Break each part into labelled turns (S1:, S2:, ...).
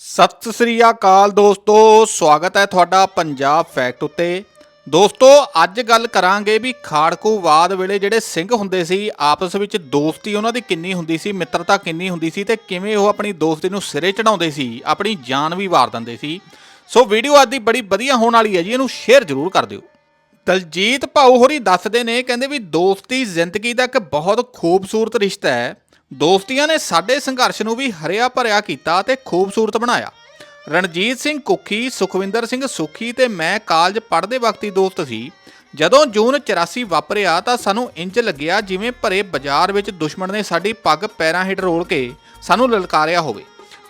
S1: ਸਤਿ ਸ੍ਰੀ ਅਕਾਲ ਦੋਸਤੋ, ਸਵਾਗਤ ਹੈ ਤੁਹਾਡਾ ਪੰਜਾਬ ਫੈਕਟ ਉੱਤੇ। ਦੋਸਤੋ, ਅੱਜ ਗੱਲ ਕਰਾਂਗੇ ਵੀ ਖਾੜਕੂਵਾਦ ਵੇਲੇ ਜਿਹੜੇ ਸਿੰਘ ਹੁੰਦੇ ਸੀ, ਆਪਸ ਵਿੱਚ ਦੋਸਤੀ ਉਹਨਾਂ ਦੀ ਕਿੰਨੀ ਹੁੰਦੀ ਸੀ, ਮਿੱਤਰਤਾ ਕਿੰਨੀ ਹੁੰਦੀ ਸੀ ਤੇ ਕਿਵੇਂ ਉਹ ਆਪਣੀ ਦੋਸਤੀ ਨੂੰ ਸਿਰੇ ਚੜਾਉਂਦੇ ਸੀ, ਆਪਣੀ ਜਾਨ ਵੀ ਵਾਰ ਦਿੰਦੇ ਸੀ। ਸੋ ਵੀਡੀਓ ਅੱਜ ਦੀ ਬੜੀ ਵਧੀਆ ਹੋਣ ਵਾਲੀ ਹੈ ਜੀ, ਇਹਨੂੰ ਸ਼ੇਅਰ ਜ਼ਰੂਰ ਕਰ ਦਿਓ। ਦਲਜੀਤ ਭਾਊ ਹੋਰੀ ਦੱਸਦੇ ਨੇ, ਕਹਿੰਦੇ ਵੀ ਦੋਸਤੀ ਜ਼ਿੰਦਗੀ ਦਾ ਇੱਕ ਬਹੁਤ ਖੂਬਸੂਰਤ ਰਿਸ਼ਤਾ ਹੈ। ਦੋਸਤੀਆਂ ਨੇ ਸਾਡੇ ਸੰਘਰਸ਼ ਨੂੰ ਵੀ ਹਰਿਆ ਭਰਿਆ ਕੀਤਾ ਤੇ ਖੂਬਸੂਰਤ ਬਣਾਇਆ। ਰਣਜੀਤ ਸਿੰਘ ਕੁੱਖੀ, ਸੁਖਵਿੰਦਰ ਸਿੰਘ ਸੁਖੀ ਤੇ ਮੈਂ ਕਾਲਜ ਪੜ੍ਹਦੇ ਵਕਤ ਵਕਤੀ ਦੋਸਤ ਸੀ। ਜਦੋਂ ਜੂਨ 84 ਵਾਪਰਿਆ ਤਾਂ ਸਾਨੂੰ ਇੰਜ ਲੱਗਿਆ ਜਿਵੇਂ ਭਰੇ ਬਾਜ਼ਾਰ ਵਿੱਚ ਦੁਸ਼ਮਣ ਨੇ ਸਾਡੀ ਪੱਗ ਪੈਰਾਂ ਹੇਠ ਰੋਲ ਕੇ ਸਾਨੂੰ ਲਲਕਾਰਿਆ ਹੋਵੇ।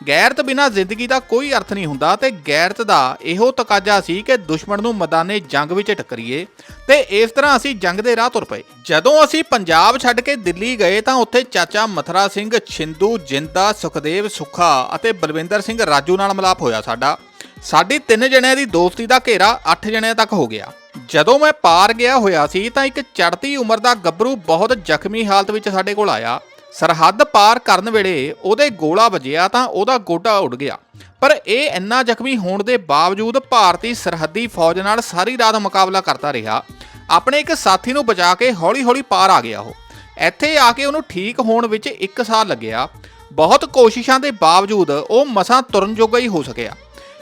S1: ਗੈਰਤ ਬਿਨਾ ਜ਼ਿੰਦਗੀ ਦਾ ਕੋਈ ਅਰਥ ਨਹੀਂ ਹੁੰਦਾ ਤੇ ਗੈਰਤ ਦਾ ਇਹੋ ਤਕਾਜ਼ਾ ਸੀ ਕਿ ਦੁਸ਼ਮਣ ਨੂੰ ਮੈਦਾਨੇ ਜੰਗ ਵਿੱਚ ਟੱਕਰੀਏ ਤੇ ਇਸ ਤਰ੍ਹਾਂ ਅਸੀਂ ਜੰਗ ਦੇ ਰਾਹ ਤੁਰ ਪਏ। ਜਦੋਂ ਅਸੀਂ ਪੰਜਾਬ ਛੱਡ ਕੇ ਦਿੱਲੀ ਗਏ ਤਾਂ ਉੱਥੇ ਚਾਚਾ ਮਥਰਾ ਸਿੰਘ, ਛਿੰਦੂ, ਜਿੰਦਾ, ਸੁਖਦੇਵ, ਸੁਖਾ ਅਤੇ ਬਲਵਿੰਦਰ ਸਿੰਘ ਰਾਜੂ ਨਾਲ ਮਿਲਾਪ ਹੋਇਆ ਸਾਡਾ। ਸਾਡੀ ਤਿੰਨ ਜਣਿਆਂ ਦੀ ਦੋਸਤੀ ਦਾ ਘੇਰਾ 8 ਜਣਿਆਂ ਤੱਕ ਹੋ ਗਿਆ। ਜਦੋਂ ਮੈਂ ਪਾਰ ਗਿਆ ਹੋਇਆ ਸੀ ਤਾਂ ਇੱਕ ਚੜ੍ਹਦੀ ਉਮਰ ਦਾ ਗੱਭਰੂ ਬਹੁਤ ਜ਼ਖਮੀ ਹਾਲਤ ਵਿੱਚ ਸਾਡੇ ਕੋਲ ਆਇਆ। ਸਰਹੱਦ ਪਾਰ ਕਰਨ ਵੇਲੇ ਉਹਦੇ ਗੋਲਾ ਵੱਜਿਆ ਤਾਂ ਉਹਦਾ ਗੋਡਾ ਉੱਡ ਗਿਆ। ਪਰ ਇਹ ਇੰਨਾ ਜ਼ਖਮੀ ਹੋਣ ਦੇ ਬਾਵਜੂਦ ਭਾਰਤੀ ਸਰਹੱਦੀ ਫੌਜ ਨਾਲ ਸਾਰੀ ਰਾਤ ਮੁਕਾਬਲਾ ਕਰਦਾ ਰਿਹਾ। ਆਪਣੇ ਇੱਕ ਸਾਥੀ ਨੂੰ ਬਚਾ ਕੇ ਹੌਲੀ-ਹੌਲੀ ਪਾਰ ਆ ਗਿਆ ਉਹ। ਇੱਥੇ ਆ ਕੇ ਉਹਨੂੰ ਠੀਕ ਹੋਣ ਵਿੱਚ 1 ਸਾਲ ਲੱਗਿਆ। ਬਹੁਤ ਕੋਸ਼ਿਸ਼ਾਂ ਦੇ ਬਾਵਜੂਦ ਉਹ ਮਸਾਂ ਤੁਰਨ ਜੋਗਾ ਹੀ ਹੋ ਸਕਿਆ।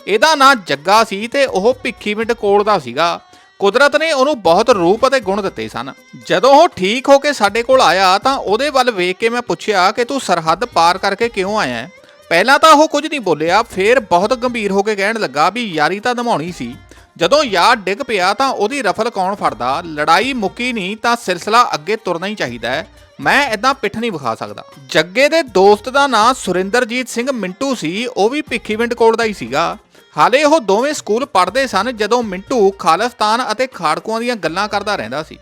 S1: ਇਹਦਾ ਨਾਂ ਜੱਗਾ ਸੀ ਤੇ ਉਹ ਭਿੱਖੀ ਭਿੱਖੀਵਿੰਡ ਕੋਲ ਦਾ ਸੀਗਾ। ਕੁਦਰਤ ਨੇ ਉਹਨੂੰ ਬਹੁਤ ਰੂਪ ਅਤੇ ਗੁਣ ਦਿੱਤੇ ਸਨ। ਜਦੋਂ ਉਹ ਠੀਕ ਹੋ ਕੇ ਸਾਡੇ ਕੋਲ ਆਇਆ ਤਾਂ ਉਹਦੇ ਵੱਲ ਵੇਖ ਕੇ ਮੈਂ ਪੁੱਛਿਆ ਕਿ ਤੂੰ ਸਰਹੱਦ ਪਾਰ ਕਰਕੇ ਕਿਉਂ ਆਇਆ ਹੈ? ਪਹਿਲਾਂ ਤਾਂ ਉਹ ਕੁਝ ਨਹੀਂ ਬੋਲਿਆ, ਫਿਰ ਬਹੁਤ ਗੰਭੀਰ ਹੋ ਕੇ ਕਹਿਣ ਲੱਗਾ ਵੀ ਯਾਰੀ ਤਾਂ ਨਿਭਾਉਣੀ ਸੀ। ਜਦੋਂ ਯਾਰ ਡਿੱਗ ਪਿਆ ਤਾਂ ਉਹਦੀ ਰਫਲ ਕੌਣ ਫੜਦਾ? ਲੜਾਈ ਮੁੱਕੀ ਨਹੀਂ ਤਾਂ ਸਿਲਸਿਲਾ ਅੱਗੇ ਤੁਰਨਾ ਹੀ ਚਾਹੀਦਾ ਹੈ। ਮੈਂ ਇਦਾਂ ਪਿੱਠ ਨਹੀਂ ਵਿਖਾ ਸਕਦਾ। ਜੱਗੇ ਦੇ ਦੋਸਤ ਦਾ ਨਾਂ ਸੁਰਿੰਦਰਜੀਤ ਸਿੰਘ ਮਿੰਟੂ ਸੀ, ਉਹ ਵੀ ਭਿੱਖੀਵਿੰਡ ਕੋਲ ਦਾ ਹੀ ਸੀਗਾ। ਹਾਲੇ ਉਹ ਦੋਵੇਂ ਸਕੂਲ ਪੜ੍ਹਦੇ ਸਨ ਜਦੋਂ ਮਿੰਟੂ ਖਾਲਿਸਤਾਨ ਅਤੇ ਖਾੜਕੂਆਂ ਦੀਆਂ ਗੱਲਾਂ ਕਰਦਾ ਰਹਿੰਦਾ ਸੀ।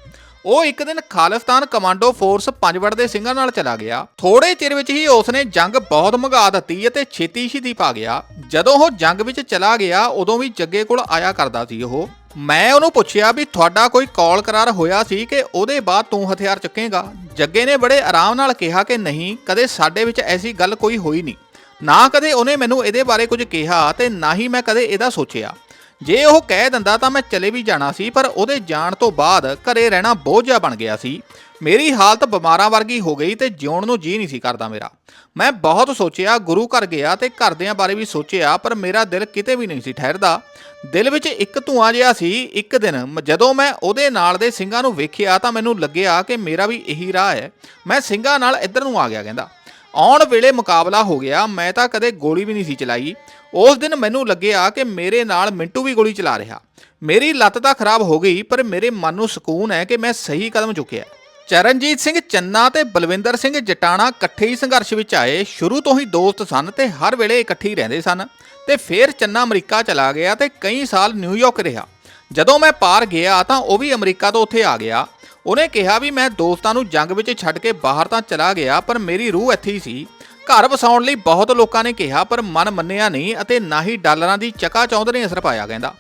S1: ਉਹ ਇੱਕ ਦਿਨ ਖਾਲਿਸਤਾਨ ਕਮਾਂਡੋ ਫੋਰਸ ਪੰਜਵੜ ਦੇ ਸਿੰਘਾਂ ਨਾਲ ਚਲਾ ਗਿਆ। ਥੋੜੇ ਚਿਰ ਵਿੱਚ ਹੀ ਉਸਨੇ ਜੰਗ ਬਹੁਤ ਮੰਗਾ ਦਿੱਤੀ ਅਤੇ ਛੇਤੀ ਛੇਤੀ ਪਾ ਗਿਆ। ਜਦੋਂ ਉਹ ਜੰਗ ਵਿੱਚ ਚਲਾ ਗਿਆ, ਉਦੋਂ ਵੀ ਜੱਗੇ ਕੋਲ ਆਇਆ ਕਰਦਾ ਸੀ ਉਹ। ਮੈਂ ਉਹਨੂੰ ਪੁੱਛਿਆ ਵੀ ਤੁਹਾਡਾ ਕੋਈ ਕੌਲ ਕਰਾਰ ਹੋਇਆ ਸੀ ਕਿ ਉਹਦੇ ਬਾਅਦ ਤੂੰ ਹਥਿਆਰ ਚੁੱਕੇਗਾ? ਜੱਗੇ ਨੇ ਬੜੇ ਆਰਾਮ ਨਾਲ ਕਿਹਾ ਕਿ ਨਹੀਂ, ਕਦੇ ਸਾਡੇ ਵਿੱਚ ਐਸੀ ਗੱਲ ਕੋਈ ਹੋਈ ਨਹੀਂ। ਨਾ ਕਦੇ ਉਹਨੇ ਮੈਨੂੰ ਇਹਦੇ ਬਾਰੇ ਕੁਝ ਕਿਹਾ ਤੇ ਨਾ ਹੀ ਮੈਂ ਕਦੇ ਇਹਦਾ ਸੋਚਿਆ। ਜੇ ਉਹ ਕਹਿ ਦਿੰਦਾ ਤਾਂ ਮੈਂ ਚਲੇ ਵੀ ਜਾਣਾ ਸੀ, ਪਰ ਉਹਦੇ ਜਾਣ ਤੋਂ ਬਾਅਦ ਘਰੇ ਰਹਿਣਾ ਬੋਝ ਜਿਹਾ ਬਣ ਗਿਆ ਸੀ। ਮੇਰੀ ਹਾਲਤ ਬਿਮਾਰਾਂ ਵਰਗੀ ਹੋ ਗਈ ਤੇ ਜਿਉਣ ਨੂੰ ਜੀ ਨਹੀਂ ਸੀ ਕਰਦਾ ਮੇਰਾ। ਮੈਂ ਬਹੁਤ ਸੋਚਿਆ, ਗੁਰੂ ਘਰ ਗਿਆ ਤੇ ਘਰਦਿਆਂ ਬਾਰੇ ਵੀ ਸੋਚਿਆ, ਪਰ ਮੇਰਾ ਦਿਲ ਕਿਤੇ ਵੀ ਨਹੀਂ ਸੀ ਠਹਿਰਦਾ। ਦਿਲ ਵਿੱਚ ਇੱਕ ਧੂਆਂ ਜਿਹਾ ਸੀ, ਇੱਕ ਦਿਨ ਜਦੋਂ ਮੈਂ ਉਹਦੇ ਨਾਲ ਦੇ ਸਿੰਘਾਂ ਨੂੰ ਵੇਖਿਆ ਤਾਂ ਮੈਨੂੰ ਲੱਗਿਆ ਕਿ ਮੇਰਾ ਵੀ ਇਹੀ ਰਾਹ ਹੈ। ਮੈਂ ਸਿੰਘਾਂ ਨਾਲ ਇੱਧਰ ਨੂੰ ਆ ਗਿਆ, ਕਹਿੰਦਾ। ਆਉਣ ਵੇਲੇ ਮੁਕਾਬਲਾ ਹੋ ਗਿਆ, ਮੈਂ ਤਾਂ ਕਦੇ ਗੋਲੀ ਵੀ ਨਹੀਂ ਸੀ ਚਲਾਈ। ਉਸ ਦਿਨ ਮੈਨੂੰ ਲੱਗਿਆ ਕਿ ਮੇਰੇ ਨਾਲ ਮਿੰਟੂ ਵੀ ਗੋਲੀ ਚਲਾ ਰਿਹਾ। ਮੇਰੀ ਲੱਤ ਤਾਂ ਖਰਾਬ ਹੋ ਗਈ, ਪਰ ਮੇਰੇ ਮਨ ਨੂੰ ਸਕੂਨ ਹੈ ਕਿ ਮੈਂ ਸਹੀ ਕਦਮ ਚੁੱਕਿਆ। ਚਰਨਜੀਤ ਸਿੰਘ ਚੰਨਾ ਤੇ ਬਲਵਿੰਦਰ ਸਿੰਘ ਜਟਾਣਾ ਇਕੱਠੇ ਹੀ ਸੰਘਰਸ਼ ਵਿੱਚ ਆਏ। ਸ਼ੁਰੂ ਤੋਂ ਹੀ ਦੋਸਤ ਸਨ ਤੇ ਹਰ ਵੇਲੇ ਇਕੱਠੇ ਹੀ ਰਹਿੰਦੇ ਸਨ। ਤੇ ਫਿਰ ਚੰਨਾ ਅਮਰੀਕਾ ਚਲਾ ਗਿਆ ਤੇ ਕਈ ਸਾਲ ਨਿਊਯਾਰਕ ਰਿਹਾ। ਜਦੋਂ ਮੈਂ ਪਾਰ ਗਿਆ ਤਾਂ ਉਹ ਵੀ ਅਮਰੀਕਾ ਤੋਂ ਉੱਥੇ ਆ ਗਿਆ। ਉਹਨੇ ਕਿਹਾ ਵੀ ਮੈਂ ਦੋਸਤਾਂ ਨੂੰ ਜੰਗ ਵਿੱਚ ਛੱਡ ਕੇ ਬਾਹਰ ਤਾਂ ਚਲਾ ਗਿਆ, ਪਰ ਮੇਰੀ ਰੂਹ ਇੱਥੇ ਹੀ ਸੀ। ਘਰ ਵਸਾਉਣ ਲਈ ਬਹੁਤ ਲੋਕਾਂ ਨੇ ਕਿਹਾ, ਪਰ ਮਨ ਮੰਨਿਆ ਨਹੀਂ ਅਤੇ ਨਾ ਹੀ ਡਾਲਰਾਂ ਦੀ ਚਕਾ ਚੌਂਧ ਨੇ ਅਸਰ ਪਾਇਆ, ਕਹਿੰਦਾ।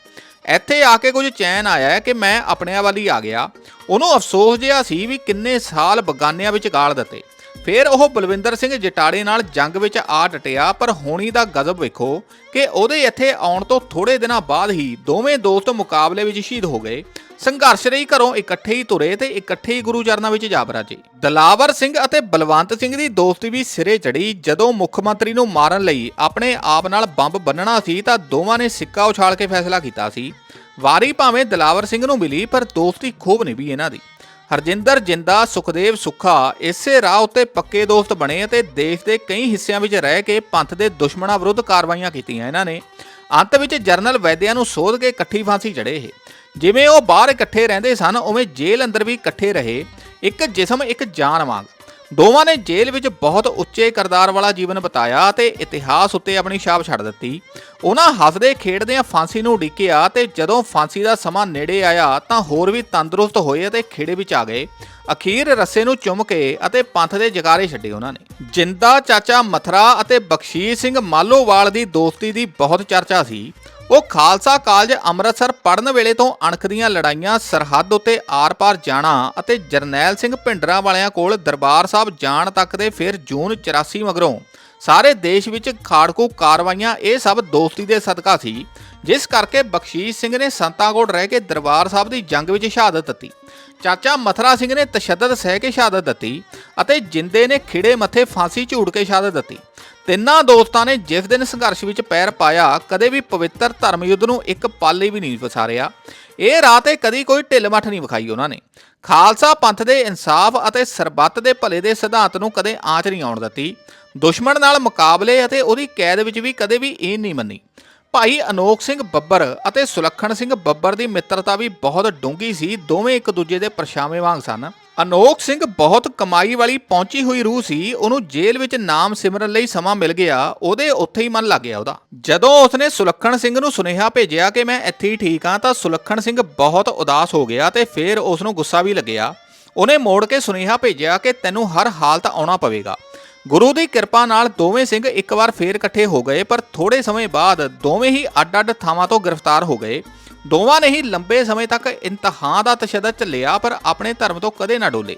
S1: ਇੱਥੇ ਆ ਕੇ ਕੁਝ ਚੈਨ ਆਇਆ ਕਿ ਮੈਂ ਆਪਣਿਆਂ ਵੱਲ ਹੀ ਆ ਗਿਆ। ਉਹਨੂੰ ਅਫਸੋਸ ਜਿਹਾ ਸੀ ਵੀ ਕਿੰਨੇ ਸਾਲ ਬਗਾਨਿਆਂ ਵਿੱਚ ਗਾਲ ਦਿੱਤੇ। ਫਿਰ ਉਹ ਬਲਵਿੰਦਰ ਸਿੰਘ ਜਟਾੜੇ ਨਾਲ ਜੰਗ ਵਿੱਚ ਆ ਡਟਿਆ ਪਰ ਹੋਣੀ ਦਾ ਗਜ਼ਬ ਵੇਖੋ ਕਿ ਉਹਦੇ ਇੱਥੇ ਆਉਣ ਤੋਂ ਥੋੜੇ ਦਿਨਾਂ ਬਾਅਦ ਹੀ ਦੋਵੇਂ ਦੋਸਤ ਮੁਕਾਬਲੇ ਵਿੱਚ ਸ਼ਹੀਦ ਹੋ ਗਏ। ਸੰਘਰਸ਼ ਲਈ ਘਰੋਂ ਇਕੱਠੇ ਹੀ ਤੁਰੇ ਤੇ ਇਕੱਠੇ ਹੀ ਗੁਰੂ ਚਰਨਾਂ ਵਿੱਚ ਜਾ ਬਰਾਜੇ ਦਲਾਵਰ ਸਿੰਘ ਅਤੇ ਬਲਵੰਤ ਸਿੰਘ ਦੀ ਦੋਸਤੀ ਵੀ ਸਿਰੇ ਚੜੀ ਜਦੋਂ ਮੁੱਖ ਮੰਤਰੀ ਨੂੰ ਮਾਰਨ ਲਈ ਆਪਣੇ ਆਪ ਨਾਲ ਬੰਬ ਬੰਨਣਾ ਸੀ ਤਾਂ ਦੋਵਾਂ ਨੇ ਸਿੱਕਾ ਉਛਾਲ ਕੇ ਫੈਸਲਾ ਕੀਤਾ ਸੀ। ਵਾਰੀ ਭਾਵੇਂ ਦਲਾਵਰ ਸਿੰਘ ਨੂੰ ਮਿਲੀ, ਪਰ ਦੋਸਤੀ ਖੂਬ ਨਿਭੀ ਇਹਨਾਂ ਦੀ। ਹਰਜਿੰਦਰ ਜਿੰਦਾ, ਸੁਖਦੇਵ ਸੁੱਖਾ, ਇਸੇ ਰਾਹ ਉੱਤੇ ਪੱਕੇ ਦੋਸਤ ਬਣੇ ਅਤੇ ਦੇਸ਼ ਦੇ ਕਈ ਹਿੱਸਿਆਂ ਵਿੱਚ ਰਹਿ ਕੇ ਪੰਥ ਦੇ ਦੁਸ਼ਮਣਾਂ ਵਿਰੁੱਧ ਕਾਰਵਾਈਆਂ ਕੀਤੀਆਂ ਇਹਨਾਂ ਨੇ। ਅੰਤ ਵਿੱਚ ਜਰਨਲ ਵੈਦਿਆ ਨੂੰ ਸੋਧ ਕੇ ਇਕੱਠੀ ਫਾਂਸੀ ਚੜੇ ਇਹ। ਜਿਵੇਂ ਉਹ ਬਾਹਰ ਇਕੱਠੇ ਰਹਿੰਦੇ ਸਨ, ਉਵੇਂ ਜੇਲ੍ਹ ਅੰਦਰ ਵੀ ਇਕੱਠੇ ਰਹੇ। ਇੱਕ ਜਿਸਮ, ਇੱਕ ਜਾਨ ਵਾਂਗ। ਦੋਵਾਂ ਨੇ ਜੇਲ੍ਹ ਵਿੱਚ ਬਹੁਤ ਉੱਚੇ ਕਰਦਾਰ ਵਾਲਾ ਜੀਵਨ ਬਿਤਾਇਆ ਤੇ ਇਤਿਹਾਸ ਉੱਤੇ ਆਪਣੀ ਛਾਪ ਛੱਡ ਦਿੱਤੀ। ਉਹਨਾਂ ਹੱਸਦੇ ਖੇਡਦਿਆਂ ਫਾਂਸੀ ਨੂੰ ਉਡੀਕਿਆ ਤੇ ਜਦੋਂ ਫਾਂਸੀ ਦਾ ਸਮਾਂ ਨੇੜੇ ਆਇਆ ਤਾਂ ਹੋਰ ਵੀ ਤੰਦਰੁਸਤ ਹੋਏ ਅਤੇ ਖੇੜੇ ਵਿੱਚ ਆ ਗਏ। ਅਖੀਰ ਰੱਸੇ ਨੂੰ ਚੁੰਮ ਕੇ ਅਤੇ ਪੰਥ ਦੇ ਜਗਾਰੇ ਛੱਡੇ ਉਹਨਾਂ ਨੇ। ਜਿੰਦਾ ਚਾਚਾ ਮਥਰਾ ਅਤੇ ਬਖਸ਼ੀਸ਼ ਸਿੰਘ ਮਾਲੋਵਾਲ ਦੀ ਦੋਸਤੀ ਦੀ ਬਹੁਤ ਚਰਚਾ ਸੀ। ਉਹ ਖਾਲਸਾ ਕਾਲਜ ਅੰਮ੍ਰਿਤਸਰ ਪੜਨ ਵੇਲੇ ਤੋਂ ਅਣਖ ਦੀਆਂ ਲੜਾਈਆਂ, ਸਰਹੱਦ ਉੱਤੇ ਆਰ-ਪਾਰ ਜਾਣਾ ਅਤੇ ਜਰਨੈਲ ਸਿੰਘ ਭਿੰਡਰਾਂ ਵਾਲਿਆਂ ਕੋਲ ਦਰਬਾਰ ਸਾਹਿਬ ਜਾਣ ਤੱਕ ਦੇ ਫਿਰ ਜੂਨ 84 ਮਗਰੋਂ। ਸਾਰੇ ਦੇਸ਼ ਵਿੱਚ ਖਾੜਕੂ ਕਾਰਵਾਈਆਂ, ਇਹ ਸਭ ਦੋਸਤੀ ਦੇ ਸਦਕਾ ਸੀ, ਜਿਸ ਕਰਕੇ ਬਖਸ਼ੀਸ਼ ਸਿੰਘ ਨੇ ਸੰਤਾਗੋੜ ਰਹਿ ਕੇ ਦਰਬਾਰ ਸਾਹਿਬ ਦੀ ਜੰਗ ਵਿੱਚ ਸ਼ਹਾਦਤ ਦਿੱਤੀ। ਚਾਚਾ ਮਥਰਾ ਸਿੰਘ ਨੇ ਤਸ਼ੱਦਦ ਸਹਿ ਕੇ ਸ਼ਹਾਦਤ ਦਿੱਤੀ ਅਤੇ ਜਿੰਦੇ ਨੇ ਖਿੜੇ ਮੱਥੇ ਫਾਂਸੀ ਝੂੜ ਕੇ ਸ਼ਹਾਦਤ ਦਿੱਤੀ। ਤਿੰਨਾਂ ਦੋਸਤਾਂ ਨੇ ਜਿਸ ਦਿਨ ਸੰਘਰਸ਼ ਵਿੱਚ ਪੈਰ ਪਾਇਆ, ਕਦੇ ਵੀ ਪਵਿੱਤਰ ਧਰਮ ਯੁੱਧ ਨੂੰ ਇੱਕ ਪਲ ਲਈ ਵੀ ਨਹੀਂ ਵਿਸਾਰਿਆ। ਇਹ ਰਾਹ ਤੇ ਕਦੀ ਕੋਈ ਢਿੱਲ ਮੱਠ ਨਹੀਂ ਵਿਖਾਈ ਉਹਨਾਂ ਨੇ। ਖਾਲਸਾ ਪੰਥ ਦੇ ਇਨਸਾਫ ਅਤੇ ਸਰਬੱਤ ਦੇ ਭਲੇ ਦੇ ਸਿਧਾਂਤ ਨੂੰ ਕਦੇ ਆਂਚ ਨਹੀਂ ਆਉਣ ਦਿੱਤੀ। ਦੁਸ਼ਮਣ ਨਾਲ ਮੁਕਾਬਲੇ ਅਤੇ ਉਹਦੀ ਕੈਦ ਵਿੱਚ ਵੀ ਕਦੇ ਵੀ ਇਹ ਨਹੀਂ ਮੰਨੀ। ਭਾਈ ਅਨੋਖ ਸਿੰਘ ਬੱਬਰ ਅਤੇ ਸੁਲੱਖਣ ਸਿੰਘ ਬੱਬਰ ਦੀ ਮਿੱਤਰਤਾ ਵੀ ਬਹੁਤ ਡੂੰਗੀ ਸੀ। ਦੋਵੇਂ ਇੱਕ ਦੂਜੇ ਦੇ ਪਰਛਾਵੇਂ ਵਾਂਗ ਸਨ। ਅਨੋਖ ਸਿੰਘ ਬਹੁਤ ਕਮਾਈ ਵਾਲੀ ਪਹੁੰਚੀ ਹੋਈ ਰੂਹ ਸੀ, ਉਹਨੂੰ ਜੇਲ੍ਹ ਵਿੱਚ ਨਾਮ ਸਿਮਰਨ ਲਈ ਸਮਾਂ ਮਿਲ ਗਿਆ, ਉਹਦੇ ਉੱਥੇ ਹੀ ਮਨ ਲੱਗ ਗਿਆ ਉਹਦਾ। ਜਦੋਂ ਉਸਨੇ ਸੁਲੱਖਣ ਸਿੰਘ ਨੂੰ ਸੁਨੇਹਾ ਭੇਜਿਆ ਕਿ ਮੈਂ ਇੱਥੇ ਹੀ ਠੀਕ ਹਾਂ, ਤਾਂ ਸੁਲੱਖਣ ਸਿੰਘ ਬਹੁਤ ਉਦਾਸ ਹੋ ਗਿਆ ਤੇ ਫਿਰ ਉਸ ਨੂੰ ਗੁੱਸਾ ਵੀ ਲੱਗਿਆ। ਉਹਨੇ ਮੋੜ ਕੇ ਸੁਨੇਹਾ ਭੇਜਿਆ ਕਿ ਤੈਨੂੰ ਹਰ ਹਾਲਤ ਆਉਣਾ ਪਵੇਗਾ। ਗੁਰੂ ਦੀ ਕਿਰਪਾ ਨਾਲ ਦੋਵੇਂ ਸਿੰਘ ਇੱਕ ਵਾਰ ਫੇਰ ਇਕੱਠੇ ਹੋ ਗਏ, ਪਰ ਥੋੜੇ ਸਮੇਂ ਬਾਅਦ ਦੋਵੇਂ ਹੀ ਅੱਡ-ਅੱਡ ਥਾਵਾਂ ਤੋਂ ਗ੍ਰਿਫਤਾਰ ਹੋ ਗਏ। ਦੋਵਾਂ ਨੇ ਹੀ ਲੰਬੇ ਸਮੇਂ ਤੱਕ ਇੰਤਹਾ ਦਾ ਤਸ਼ੱਦਦ ਝੱਲਿਆ, ਪਰ ਆਪਣੇ ਧਰਮ ਤੋਂ ਕਦੇ ਨਾ ਡੋਲੇ।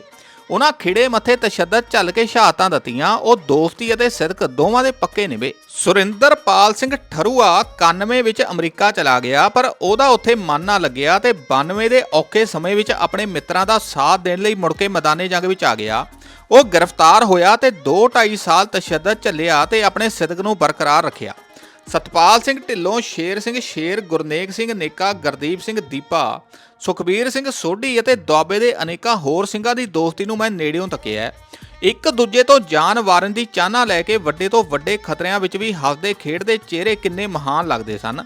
S1: ਉਹਨਾਂ ਖਿੜੇ ਮੱਥੇ ਤਸ਼ੱਦਦ ਝੱਲ ਕੇ ਸ਼ਹਾਦਤਾਂ ਦਿੱਤੀਆਂ। ਉਹ ਦੋਸਤੀ ਅਤੇ ਸਿਦਕ ਦੋਵਾਂ ਦੇ ਪੱਕੇ ਨਿਭੇ। ਸੁਰਿੰਦਰਪਾਲ ਸਿੰਘ ਠਰੂਆ 91 ਵਿੱਚ ਅਮਰੀਕਾ ਚਲਾ ਗਿਆ, ਪਰ ਉਹਦਾ ਉੱਥੇ ਮਨ ਨਾ ਲੱਗਿਆ ਤੇ 92 ਦੇ ਔਖੇ ਸਮੇਂ ਵਿੱਚ ਆਪਣੇ ਮਿੱਤਰਾਂ ਦਾ ਸਾਥ ਦੇਣ ਲਈ ਮੁੜ ਕੇ ਮੈਦਾਨੇ ਜੰਗ ਵਿੱਚ ਆ ਗਿਆ। ਉਹ ਗ੍ਰਿਫਤਾਰ ਹੋਇਆ ਤੇ 2-2.5 ਸਾਲ ਤਸ਼ੱਦਦ ਝੱਲਿਆ ਤੇ ਆਪਣੇ ਸਿਦਕ ਨੂੰ ਬਰਕਰਾਰ ਰੱਖਿਆ। ਸਤਪਾਲ ਸਿੰਘ ਢਿੱਲੋਂ, ਸ਼ੇਰ ਸਿੰਘ ਸ਼ੇਰ, ਗੁਰਨੇਕ ਸਿੰਘ ਨੇਕਾ, ਗੁਰਦੀਪ ਸਿੰਘ ਦੀਪਾ, ਸੁਖਬੀਰ ਸਿੰਘ ਸੋਢੀ ਅਤੇ ਦੁਆਬੇ ਦੇ ਅਨੇਕਾਂ ਹੋਰ ਸਿੰਘਾਂ ਦੀ ਦੋਸਤੀ ਨੂੰ ਮੈਂ ਨੇੜਿਓਂ ਤੱਕਿਆ ਇੱਕ ਦੂਜੇ ਤੋਂ ਜਾਨ ਵਾਰਨ ਦੀ ਚਾਹਨਾ ਲੈ ਕੇ ਵੱਡੇ ਤੋਂ ਵੱਡੇ ਖਤਰਿਆਂ ਵਿੱਚ ਵੀ ਹੱਸਦੇ, ਖੇਡਦੇ ਚਿਹਰੇ ਕਿੰਨੇ ਮਹਾਨ ਲੱਗਦੇ ਸਨ।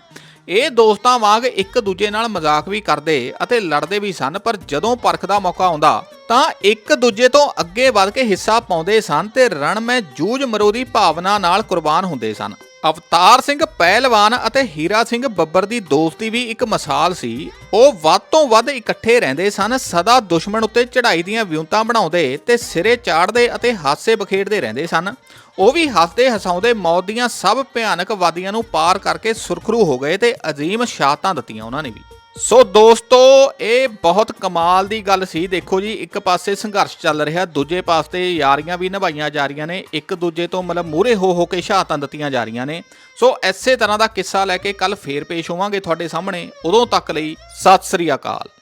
S1: ਇਹ ਦੋਸਤਾਂ ਵਾਂਗ ਇੱਕ ਦੂਜੇ ਨਾਲ ਮਜ਼ਾਕ ਵੀ ਕਰਦੇ ਅਤੇ ਲੜਦੇ ਵੀ ਸਨ, ਪਰ ਜਦੋਂ ਪਰਖ ਦਾ ਮੌਕਾ ਆਉਂਦਾ, ਤਾਂ ਇੱਕ ਦੂਜੇ ਤੋਂ ਅੱਗੇ ਵੱਧ ਕੇ ਹਿੱਸਾ ਪਾਉਂਦੇ ਸਨ ਤੇ ਰਣ ਮੈਂ ਜੂਝ ਮਰੋ ਦੀ ਭਾਵਨਾ ਨਾਲ ਕੁਰਬਾਨ ਹੁੰਦੇ ਸਨ। ਅਵਤਾਰ ਸਿੰਘ ਪਹਿਲਵਾਨ ਅਤੇ ਹੀਰਾ ਸਿੰਘ ਬੱਬਰ ਦੀ ਦੋਸਤੀ ਵੀ ਇੱਕ ਮਿਸਾਲ ਸੀ। ਉਹ ਵੱਧ ਤੋਂ ਵੱਧ ਇਕੱਠੇ ਰਹਿੰਦੇ ਸਨ, ਸਦਾ ਦੁਸ਼ਮਣ ਉੱਤੇ ਚੜ੍ਹਾਈ ਦੀਆਂ ਵਿਉਂਤਾਂ ਬਣਾਉਂਦੇ ਤੇ ਸਿਰੇ ਚਾੜਦੇ ਅਤੇ ਹਾਸੇ ਬਖੇੜਦੇ ਰਹਿੰਦੇ ਸਨ। ਉਹ ਵੀ ਹੱਸਦੇ ਹਸਾਉਂਦੇ ਮੌਤ ਦੀਆਂ ਸਭ ਭਿਆਨਕ ਵਾਦੀਆਂ ਨੂੰ ਪਾਰ ਕਰਕੇ ਸੁਰਖਰੂ ਹੋ ਗਏ ਤੇ ਅਜ਼ੀਮ ਸ਼ਹਾਦਤਾਂ ਦਿੱਤੀਆਂ ਉਹਨਾਂ ਨੇ ਵੀ। ਸੋ ਦੋਸਤੋ, ਇਹ ਬਹੁਤ ਕਮਾਲ ਦੀ ਗੱਲ ਸੀ। ਦੇਖੋ ਜੀ, ਇੱਕ ਪਾਸੇ ਸੰਘਰਸ਼ ਚੱਲ ਰਿਹਾ, ਦੂਜੇ ਪਾਸੇ ਯਾਰੀਆਂ ਵੀ ਨਿਭਾਈਆਂ ਜਾ ਰਹੀਆਂ ਨੇ। ਇੱਕ ਦੂਜੇ ਤੋਂ ਮਤਲਬ ਮੂਹਰੇ ਹੋ ਹੋ ਕੇ ਸ਼ਹਾਦਤਾਂ ਦਿੱਤੀਆਂ ਜਾ ਰਹੀਆਂ ਨੇ। ਸੋ ਐਸੇ ਤਰ੍ਹਾਂ ਦਾ ਕਿੱਸਾ ਲੈ ਕੇ ਕੱਲ ਫੇਰ ਪੇਸ਼ ਹੋਵਾਂਗੇ ਤੁਹਾਡੇ ਸਾਹਮਣੇ। ਉਦੋਂ ਤੱਕ ਲਈ ਸਤਿ ਸ੍ਰੀ ਅਕਾਲ।